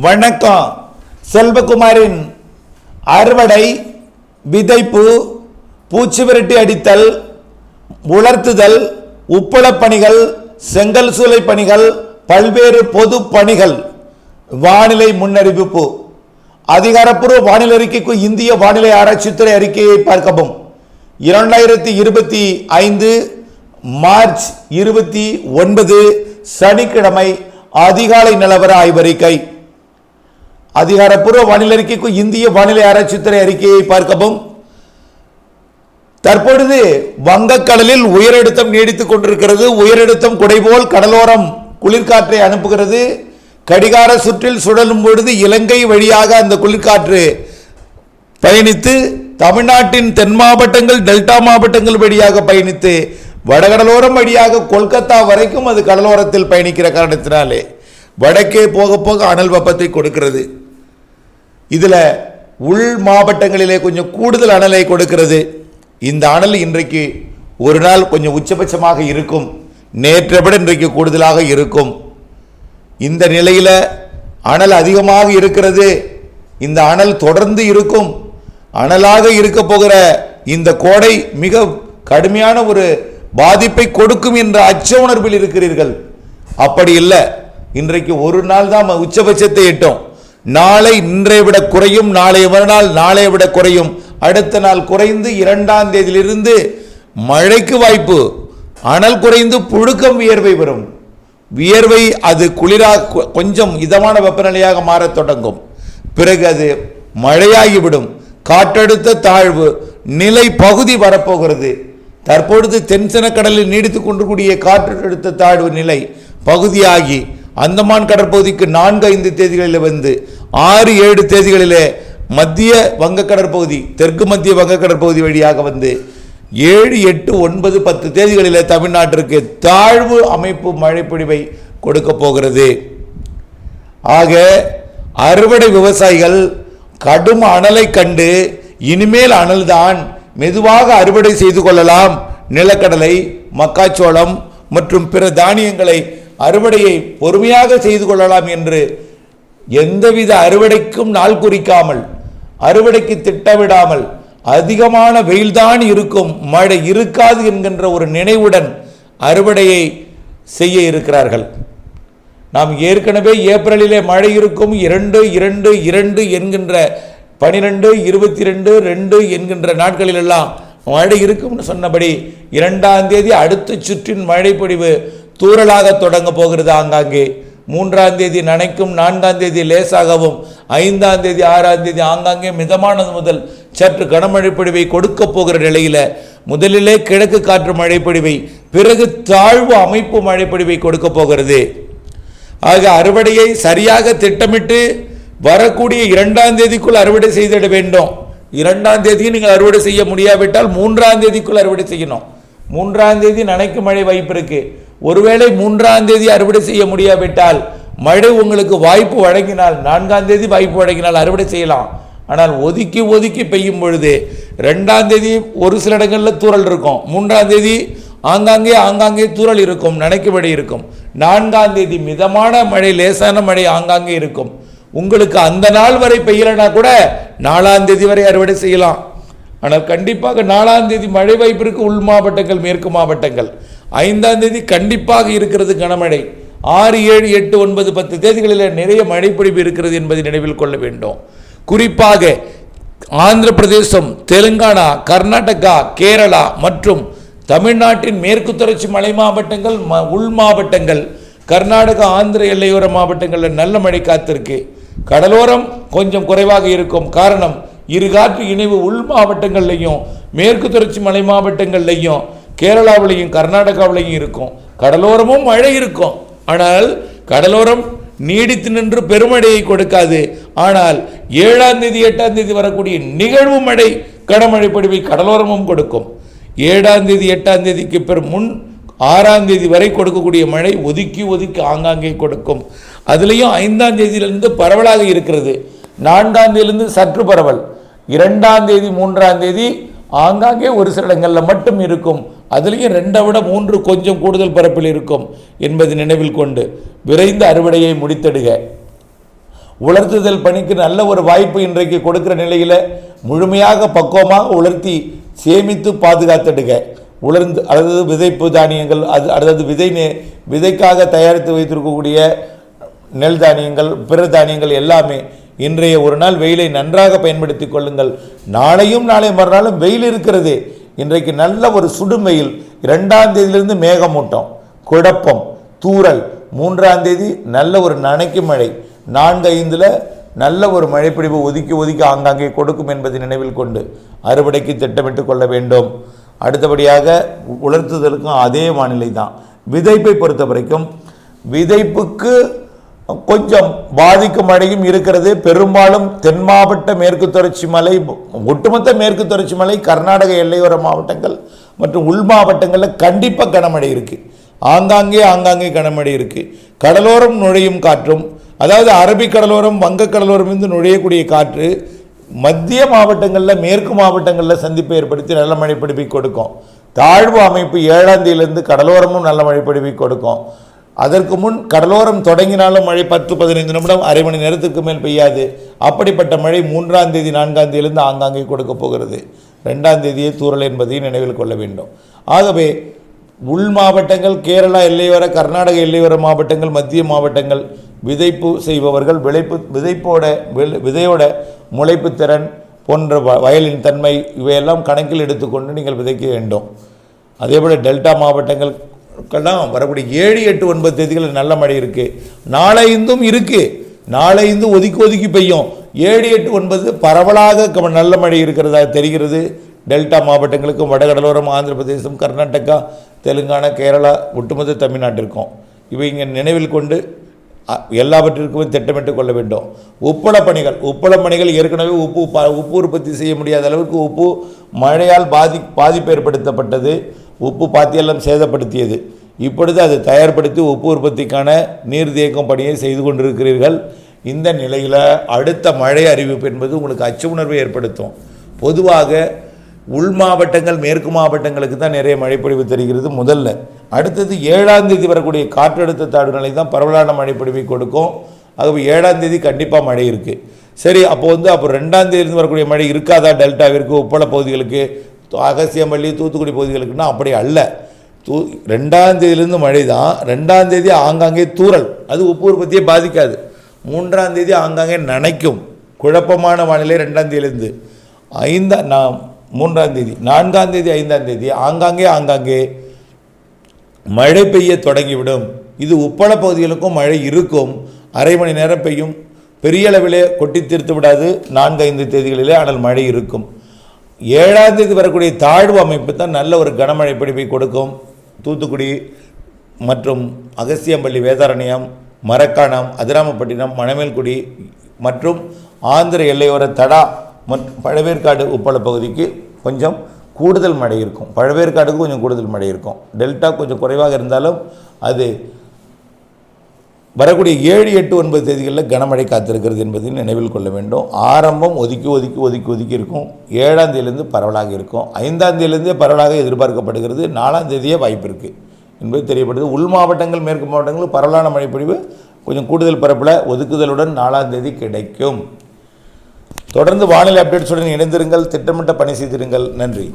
வணக்கம். செல்வகுமாரின் அறுவடை விதைப்பு பூச்சி விரட்டி அடித்தல் உலர்த்துதல் உப்பளப் பணிகள் செங்கல் சூளை பணிகள் பல்வேறு பொது பணிகள். வானிலை முன்னறிவிப்பு. அதிகாரப்பூர்வ வானிலை அறிக்கைக்கு இந்திய வானிலை ஆராய்ச்சித்துறை அறிக்கையை பார்க்கவும். இரண்டாயிரத்தி இருபத்தி ஐந்து மார்ச் இருபத்தி ஒன்பது சனிக்கிழமை அதிகாலை நிலவர ஆய்வறிக்கை. அதிகாரப்பூர்வ வானிலை அறிக்கைக்கு இந்திய வானிலை ஆராய்ச்சித்துறை அறிக்கையை பார்க்கவும். தற்பொழுது வங்கக்கடலில் உயரழுத்தம் நீடித்துக் கொண்டிருக்கிறது. உயரழுத்தம் குடைபோல் கடலோரம் குளிர்காற்றை அனுப்புகிறது. கடிகார சுற்றில் சுழலும் பொழுது இலங்கை வழியாக அந்த குளிர்காற்று பயணித்து தமிழ்நாட்டின் தென் மாவட்டங்கள் டெல்டா மாவட்டங்கள் வழியாக பயணித்து வடகடலோரம் வழியாக கொல்கத்தா வரைக்கும் அது கடலோரத்தில் பயணிக்கிற காரணத்தினாலே வடக்கே போக போக அனல் வெப்பத்தை கொடுக்கிறது. இதில் உள் மாவட்டங்களிலே கொஞ்சம் கூடுதல் அனலை கொடுக்கிறது. இந்த அனல் இன்றைக்கு ஒரு நாள் கொஞ்சம் உச்சபட்சமாக இருக்கும். நேற்றை விட இன்றைக்கு கூடுதலாக இருக்கும். இந்த நிலையில் அனல் அதிகமாக இருக்கிறது. இந்த அனல் தொடர்ந்து இருக்கும். அனலாக இருக்க போகிற இந்த கோடை மிக கடுமையான ஒரு பாதிப்பை கொடுக்கும் என்ற அச்ச உணர்வில் இருக்கிறீர்கள். அப்படி இல்லை. இன்றைக்கு ஒரு நாள் தான் உச்சபட்சத்தை எட்டோம். நாளை இன்றை விட குறையும் நாளைய மறுநாள் நாளைய விட குறையும். அடுத்த நாள் குறைந்து இரண்டாம் தேதியிலிருந்து மழைக்கு வாய்ப்பு. அனல் குறைந்து புழுக்கம் வியர்வை வரும் வியர்வை அது குளிராக கொஞ்சம் இதமான வெப்பநிலையாக மாறத் தொடங்கும். பிறகு அது மழையாகிவிடும். காற்றழுத்த தாழ்வு நிலை பகுதி வரப்போகிறது. தற்பொழுது தென்செனக்கடலில் நீடித்துக் கொண்டிருக்கூடிய காற்றழுத்த தாழ்வு நிலை பகுதியாகி அந்தமான் கடற்பகுதிக்கு நான்கு ஐந்து தேதிகளில் வந்து ஆறு ஏழு தேதிகளிலே மத்திய வங்கக்கடற்பகுதி தெற்கு மத்திய வங்கக்கடற்பகுதி வழியாக வந்து ஏழு எட்டு ஒன்பது பத்து தேதிகளிலே தமிழ்நாட்டிற்கு தாழ்வு அமைப்பு மழைப்பொழிவை கொடுக்க போகிறது. ஆக அறுவடை விவசாயிகள் கடும் அனலை கண்டு இனிமேல் அனல்தான் மெதுவாக அறுவடை செய்து கொள்ளலாம். நிலக்கடலை மக்காச்சோளம் மற்றும் பிற தானியங்களை அறுவடையை பொறுமையாக செய்து கொள்ளலாம் என்று எந்தவித அறுவடைக்கும் நாள் குறிக்காமல் அறுவடைக்கு திட்டமிடாமல் அதிகமான வெயில்தான் இருக்கும் மழை இருக்காது என்கின்ற ஒரு நினைவுடன் அறுவடையை செய்ய இருக்கிறார்கள். நாம் ஏற்கனவே ஏப்ரலிலே மழை இருக்கும் இரண்டு இரண்டு இரண்டு என்கின்ற பனிரெண்டு இருபத்தி ரெண்டு ரெண்டு என்கின்ற நாட்களிலெல்லாம் மழை இருக்கும்னு சொன்னபடி இரண்டாம் தேதி அடுத்த சுற்றின் மழைப்பொழிவு தூறலாக தொடங்க போகிறது ஆங்காங்கே. மூன்றாம் தேதி நனைக்கும் நான்காம் தேதி லேசாகவும் ஐந்தாம் தேதி ஆறாம் தேதி ஆங்காங்கே மிதமானது முதல் சற்று கனமழை பொழிவை கொடுக்க போகிற நிலையில முதலிலே கிழக்கு காற்று மழைப்பொழிவை பிறகு தாழ்வு அமைப்பு மழைப்பொழிவை கொடுக்க போகிறது. ஆக அறுவடையை சரியாக திட்டமிட்டு வரக்கூடிய இரண்டாம் தேதிக்குள் அறுவடை செய்திட வேண்டும். இரண்டாம் தேதி நீங்கள் அறுவடை செய்ய முடியாவிட்டால் மூன்றாம் தேதிக்குள் அறுவடை செய்யணும். மூன்றாம் தேதி நனைக்கும் மழை வாய்ப்பு இருக்குது ஒருவேளை மூன்றாம் தேதி அறுவடை செய்ய முடியாவிட்டால் மழை உங்களுக்கு வாய்ப்பு வழங்கினால் நான்காம் தேதி வாய்ப்பு வழங்கினால் அறுவடை செய்யலாம். ஆனால் ஒதுக்கி ஒதுக்கி பெய்யும் பொழுது ரெண்டாம் தேதி ஒரு சில இடங்களில் தூரல் இருக்கும். மூன்றாம் தேதி ஆங்காங்கே ஆங்காங்கே தூரல் இருக்கும் நினைக்கபடி இருக்கும். நான்காம் தேதி மிதமான மழை லேசான மழை ஆங்காங்கே இருக்கும். உங்களுக்கு அந்த நாள் வரை பெய்யலைனா கூட நாலாம் தேதி வரை அறுவடை செய்யலாம். ஆனால் கண்டிப்பாக நாலாம் தேதி மழை வாய்ப்பிற்கு உள் மாவட்டங்கள் மேற்கு மாவட்டங்கள். ஐந்தாம் தேதி கண்டிப்பாக இருக்கிறது கனமழை. ஆறு ஏழு எட்டு ஒன்பது பத்து தேதிகளில் நிறைய மழைப்பொழிவு இருக்கிறது என்பதை நினைவில் கொள்ள வேண்டும். குறிப்பாக ஆந்திர பிரதேசம் தெலுங்கானா கர்நாடகா கேரளா மற்றும் தமிழ்நாட்டின் மேற்கு தொடர்ச்சி மலை மாவட்டங்கள் ம உள் மாவட்டங்கள் கர்நாடகா ஆந்திர எல்லையோர மாவட்டங்களில் நல்ல மழை காத்திருக்கு. கடலோரம் கொஞ்சம் குறைவாக இருக்கும். காரணம் இரு காற்று இணைவு உள் மாவட்டங்கள்லையும் மேற்கு தொடர்ச்சி மலை மாவட்டங்கள்லையும் கேரளாவிலையும் கர்நாடகாவிலையும் இருக்கும். கடலோரமும் மழை இருக்கும். ஆனால் கடலோரம் நீடித்து நின்று பெருமழையை கொடுக்காது. ஆனால் ஏழாம் தேதி எட்டாம் தேதி வரக்கூடிய நிகழ்வு மழை கடமழை பொழிவை கடலோரமும் கொடுக்கும். ஏழாம் தேதி எட்டாம் தேதிக்கு பிற முன் ஆறாம் தேதி வரை கொடுக்கக்கூடிய மழை ஒதுக்கி ஒதுக்கி ஆங்காங்கே கொடுக்கும். அதுலேயும் ஐந்தாம் தேதியிலிருந்து பரவலாக இருக்கிறது. நான்காம் தேதியிலிருந்து சற்று பரவல். இரண்டாம் தேதி மூன்றாம் தேதி ஆங்காங்கே ஒரு சில இடங்களில் மட்டும் இருக்கும். அதுலேயும் ரெண்டை விட மூன்று கொஞ்சம் கூடுதல் பரப்பில் இருக்கும் என்பது நினைவில் கொண்டு விரைந்து அறுவடையை முடித்தெடுக. உலர்த்துதல் பணிக்கு நல்ல ஒரு வாய்ப்பு இன்றைக்கு கொடுக்கிற நிலையில் முழுமையாக பக்குவமாக உலர்த்தி சேமித்து பாதுகாத்துடுங்க உலர்ந்து அதாவது விதைப்பு தானியங்கள் அது அதாவது விதை நே விதைக்காக தயாரித்து வைத்திருக்கக்கூடிய நெல் தானியங்கள் பிற தானியங்கள் எல்லாமே இன்றைய ஒரு நாள் வெயிலை நன்றாக பயன்படுத்தி கொள்ளுங்கள். நாளையும் நாளை மறுநாளும் வெயில் இருக்கிறது. இன்றைக்கு நல்ல ஒரு சுடும் வெயில் இரண்டாம் தேதியிலிருந்து மேகமூட்டம் குழப்பம் தூறல் மூன்றாம் தேதி நல்ல ஒரு நனைக்கும் மழை நான்கு ஐந்தில் நல்ல ஒரு மழைப்பிடிவு ஒதுக்கி ஒதுக்கி ஆங்காங்கே கொடுக்கும் என்பதை நினைவில் கொண்டு அறுவடைக்கு திட்டமிட்டு கொள்ள வேண்டும். அடுத்தபடியாக உலர்த்துதலுக்கும் அதே வானிலை தான் விதைப்பை பொறுத்த வரைக்கும் விதைப்புக்கு கொஞ்சம் பாதிக்கும் மழையும் இருக்கிறது. பெரும்பாலும் தென் மாவட்ட மேற்கு தொடர்ச்சி மலை ஒட்டுமொத்த மேற்கு தொடர்ச்சி மலை கர்நாடக எல்லையோர மாவட்டங்கள் மற்றும் உள் மாவட்டங்களில் கண்டிப்பாக கனமழை இருக்குது ஆங்காங்கே ஆங்காங்கே கனமழை இருக்குது கடலோரம் நுழையும் காற்றும் அதாவது அரபிக் கடலோரம் வங்கக் கடலோரம் இருந்து நுழையக்கூடிய காற்று மத்திய மாவட்டங்களில் மேற்கு மாவட்டங்களில் சந்திப்பை ஏற்படுத்தி நல்ல மழை பிடிப்பை கொடுக்கும். தாழ்வு அமைப்பு ஏழாம் தேதியிலிருந்து கடலோரமும் நல்ல மழை பிடிப்பை கொடுக்கும். அதற்கு முன் கடலோரம் தொடங்கினாலும் மழை பத்து பதினைந்து நிமிடம் அரை மணி நேரத்துக்கு மேல் பெய்யாது. அப்படிப்பட்ட மழை மூன்றாம் தேதி நான்காம் தேதியிலிருந்து ஆங்காங்கே கொடுக்க போகிறது. ரெண்டாம் தேதியே தூறல் என்பதையும் நினைவில் கொள்ள வேண்டும். ஆகவே உள் மாவட்டங்கள் கேரளா எல்லையோர கர்நாடக எல்லையோர மாவட்டங்கள் மத்திய மாவட்டங்கள் விதைப்பு செய்பவர்கள் விளைப்பு விதைப்போட விதையோட முளைப்பு திறன் போன்ற வ- வயலின் தன்மை இவையெல்லாம் கணக்கில் எடுத்துக்கொண்டு நீங்கள் விதைக்க வேண்டும். அதேபோல் டெல்டா மாவட்டங்கள் தான் வரக்கூடிய ஏழு எட்டு ஒன்பது தேதிகளில் நல்ல மழை இருக்குது நாளைந்தும் இருக்குது நாளைந்து ஒதுக்கி ஒதுக்கி பெய்யும். ஏழு எட்டு ஒன்பது பரவலாக நல்ல மழை இருக்கிறதா தெரிகிறது. டெல்டா மாவட்டங்களுக்கும் வடகடலோரம் ஆந்திர பிரதேசம் கர்நாடகா தெலுங்கானா கேரளா ஒட்டுமொத்த தமிழ்நாட்டிற்கும். இவை இங்கே நினைவில் கொண்டு அ- எல்லாவற்றிற்குமே திட்டமிட்டு கொள்ள வேண்டும். உப்பள பணிகள் உப்பள பணிகள் ஏற்கனவே உப்பு ப- உப்பு உற்பத்தி செய்ய முடியாத அளவுக்கு உப்பு மழையால் பாதி பாதிப்பு ஏற்படுத்தப்பட்டது. உப்பு பாத்தியெல்லாம் சேதப்படுத்தியது. இப்பொழுது அதை தயார்படுத்தி உப்பு உற்பத்திக்கான நீர் தேக்கம் பணியை செய்து கொண்டிருக்கிறீர்கள். இந்த நிலையில் அடுத்த மழை அறிவிப்பு என்பது உங்களுக்கு அச்ச உணர்வை ஏற்படுத்தும். பொதுவாக உள் மாவட்டங்கள் மேற்கு மாவட்டங்களுக்கு தான் நிறைய மழைப்பொழிவு தெரிகிறது முதல்ல. அடுத்தது ஏழாம் தேதி வரக்கூடிய காற்றழுத்த தாழ்வு நிலை தான் பரவலான மழைப்பொழிவை கொடுக்கும். ஆகவே ஏழாம் தேதி கண்டிப்பாக மழை இருக்குது சரி அப்போ வந்து அப்போ ரெண்டாம் தேதியிலிருந்து வரக்கூடிய மழை இருக்காதா டெல்டாவிற்கு உப்பள பகுதிகளுக்கு? அகசியம்பள்ளி தூத்துக்குடி பகுதிகளுக்குன்னா அப்படி அல்ல. தூ ரெண்டாந்தேதியிலேருந்து மழை தான் ரெண்டாம் தேதி ஆங்காங்கே தூறல். அது உப்பு உற்பத்தியை பாதிக்காது. மூன்றாம் தேதி ஆங்காங்கே நனைக்கும். குழப்பமான வானிலை ரெண்டாம் ஐந்தா ஐந்தாம் நான் மூன்றாம் தேதி. நான்காம் தேதி ஐந்தாம் தேதி. ஆங்காங்கே ஆங்காங்கே மழை பெய்ய தொடங்கிவிடும். இது உப்பள பகுதிகளுக்கும் மழை இருக்கும். அரை மணி நேரம் பெய்யும். பெரிய அளவிலே கொட்டி தீர்த்து விடாது. நான்கு ஐந்து தேதிகளிலே ஆனால் மழை இருக்கும். ஏழாம் தேதி வரக்கூடிய தாழ்வு அமைப்பு தான் நல்ல ஒரு கனமழை பிடிப்பை கொடுக்கும். தூத்துக்குடி மற்றும் அகசியம்பள்ளி வேதாரண்யம் மரக்காணம் அதிராமப்பட்டினம் மணமேல்குடி மற்றும் ஆந்திர எல்லையோர தடா மற்றும் பழவேற்காடு உப்பள பகுதிக்கு கொஞ்சம் கூடுதல் மழை இருக்கும். பழவேற்காடுக்கு கொஞ்சம் கூடுதல் மழை இருக்கும். டெல்டா கொஞ்சம் குறைவாக இருந்தாலும் அது வரக்கூடிய ஏழு எட்டு ஒன்பது தேதிகளில் கனமழை காத்திருக்கிறது என்பதை நினைவில் கொள்ள வேண்டும். ஆரம்பம் ஒதுக்கி ஒதுக்கி ஒதுக்கி ஒதுக்கி இருக்கும். ஏழாம் தேதியிலிருந்து பரவலாக இருக்கும். ஐந்தாம் தேதியிலிருந்தே பரவலாக எதிர்பார்க்கப்படுகிறது. நாலாம் தேதியே வாய்ப்பு இருக்குது என்பது தெரியப்படுது. உள் மாவட்டங்கள் மேற்கு மாவட்டங்கள் பரவலான மழைப்பொழிவு கொஞ்சம் கூடுதல் பரப்பில் ஒதுக்குதலுடன் நாலாம் தேதி கிடைக்கும். தொடர்ந்து வானிலை அப்டேட்ஸுடன் இணைந்திருங்கள். திட்டமிட்ட பணி செய்திருங்கள். நன்றி.